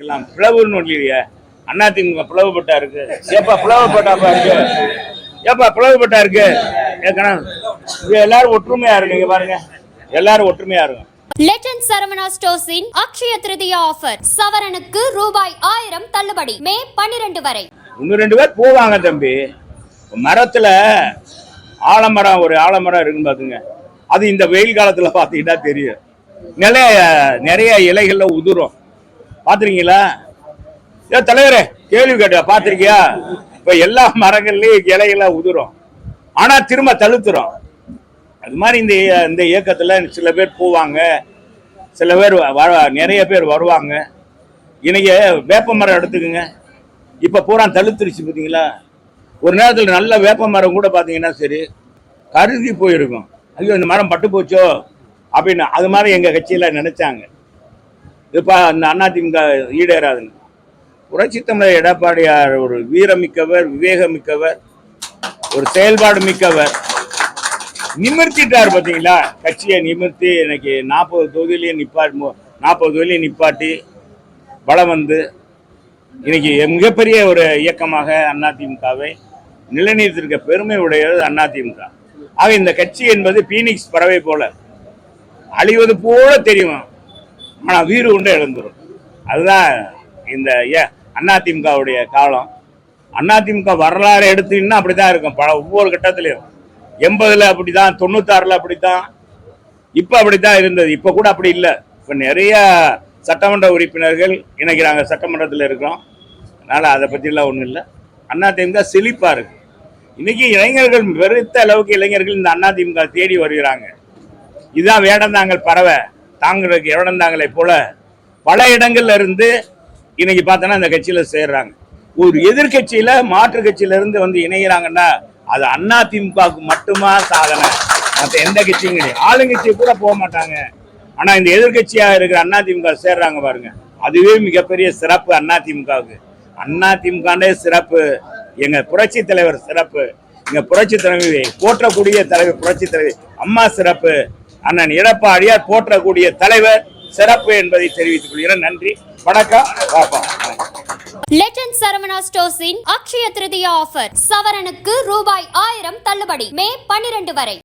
எல்லாம் பிளவுன்னு இல்லையே அதிமுக பிளவுபட்டா இருக்கு. ஏப்பா பிளவுபட்டாப்பா இருக்கு. ஏப்பா பிளவுபட்டா இருக்கு. இது எல்லாரும் ஒற்றுமையா இருக்கு இங்க பாருங்க. எல்லாரும் ஒற்றுமையா இருக்கும் லெஜண்ட் சரவணா ஸ்டோர்ஸின் அக்ஷய திருதியா ஆஃபர் சவரனுக்கு ரூபாய் ஆயிரம் தள்ளுபடி. மே பன்னிரண்டு வரை. இன்னும் ரெண்டு பேர் போவாங்க தம்பி. மரத்துல ஆலமரம் ஒரு ஆலமரம் இருக்குன்னு பாத்துங்க அது இந்த வெயில் காலத்துல பாத்தீங்கன்னா தெரியும். நிலைய நிறைய இலைகளில் உதிரும். பார்த்துருக்கீங்களா? ஏ தலைவரே கேள்வி கேட்ட பார்த்துருக்கியா? இப்போ எல்லா மரங்கள்லேயும் இலைகள்லாம் உதிரும். ஆனால் திரும்ப தழுத்துறோம் அது மாதிரி இந்த இந்த இயக்கத்தில் சில பேர் போவாங்க. சில பேர் வ- நிறைய பேர் வருவாங்க. இன்னைக்கு வேப்ப மரம் எடுத்துக்கோங்க. இப்போ பூரா தழுத்துருச்சு பார்த்தீங்களா? ஒரு நேரத்தில் நல்ல வேப்ப மரம் கூட பார்த்தீங்கன்னா சரி கருதி போயிருக்கும். ஐயோ இந்த மரம் பட்டு போச்சோ? அப்படின்னு அது மாதிரி எங்கள் கட்சியில் நினச்சாங்க. இப்போ அந்த அதிமுக ஈடேறாதுன்னு. புரட்சி தமிழர் எடப்பாடியார் ஒரு வீரமிக்கவர் விவேகமிக்கவர் ஒரு செயல்பாடு மிக்கவர். நிமிர்த்திட்டார் பார்த்தீங்களா கட்சியை நிமிர்த்தி எனக்கு நாற்பது தொகுதியிலையும் நிப்பாட்டி நாற்பது தொகுதியிலையும் நிப்பாட்டி பலம் வந்து இன்னைக்கு மிகப்பெரிய ஒரு இயக்கமாக அதிமுகவை நிலைநிறுத்திருக்க பெருமை உடையது அதிமுக ஆக இந்த கட்சி என்பது பீனிக்ஸ் பறவை போல. அழிவது போல தெரியும். ஆனால் வீடு உண்டு இழந்துரும். அதுதான் இந்த ஏ- அதிமுகவுடைய காலம். அதிமுக வரலாறு எடுத்தீங்கன்னா அப்படிதான் இருக்கும். பல ஒவ்வொரு கட்டத்திலையும். எண்பதில் அப்படி தான் தொண்ணூத்தாறில் அப்படி தான் இப்போ அப்படி தான் இருந்தது. இப்போ கூட அப்படி இல்லை. இப்போ நிறைய சட்டமன்ற உறுப்பினர்கள் இணைக்கிறாங்க. சட்டமன்றத்தில் இருக்கிறோம். அதனால் அதை பற்றிலாம் ஒன்றும் இல்லை. அதிமுக செழிப்பாக இருக்குது இன்றைக்கி இளைஞர்கள் பெருத்த அளவுக்கு இளைஞர்கள் இந்த அதிமுக தேடி வருகிறாங்க. இதுதான் வேடந்தாங்கல் பறவை. தாங்களுக்கு வேடந்தாங்கலை போல பல இடங்கள்ல இருந்து இன்னைக்கு பார்த்தோன்னா அந்த கட்சியில சேர்றாங்க. ஒரு எதிர்க்கட்சியில மாற்று கட்சியில இருந்து வந்து இணைகிறாங்கன்னா அது அண்ணா திமுகவுக்கு மட்டுமா சாதனை. மற்ற எந்த கட்சியும் கிடையாது. ஆளுங்கட்சி கூட போக மாட்டாங்க. ஆனா இந்த எதிர்க்கட்சியா இருக்கிற அண்ணா திமுக சேர்றாங்க பாருங்க. அதுவே மிகப்பெரிய சிறப்பு அண்ணா திமுகவுக்கு. அண்ணா அதிமுகண்டே சிறப்பு. எங்க புரட்சி தலைவர் சிறப்பு. எங்க புரட்சி தலைவி போற்றக்கூடிய தலைவர் புரட்சி தலைவி. அம்மா சிறப்பு. அண்ணன் எடப்பாடியார் போற்றக்கூடிய தலைவர் சிறப்பு என்பதை தெரிவித்துக் கொள்கிறேன். நன்றி. வணக்கம். பாப்பா லெஜண்ட் சரவணா ஸ்டோர்ஸின் அக்ஷய திருதியா ஆஃபர் சவரனுக்கு ரூபாய் ஆயிரம் தள்ளுபடி. மே பன்னிரண்டு வரை.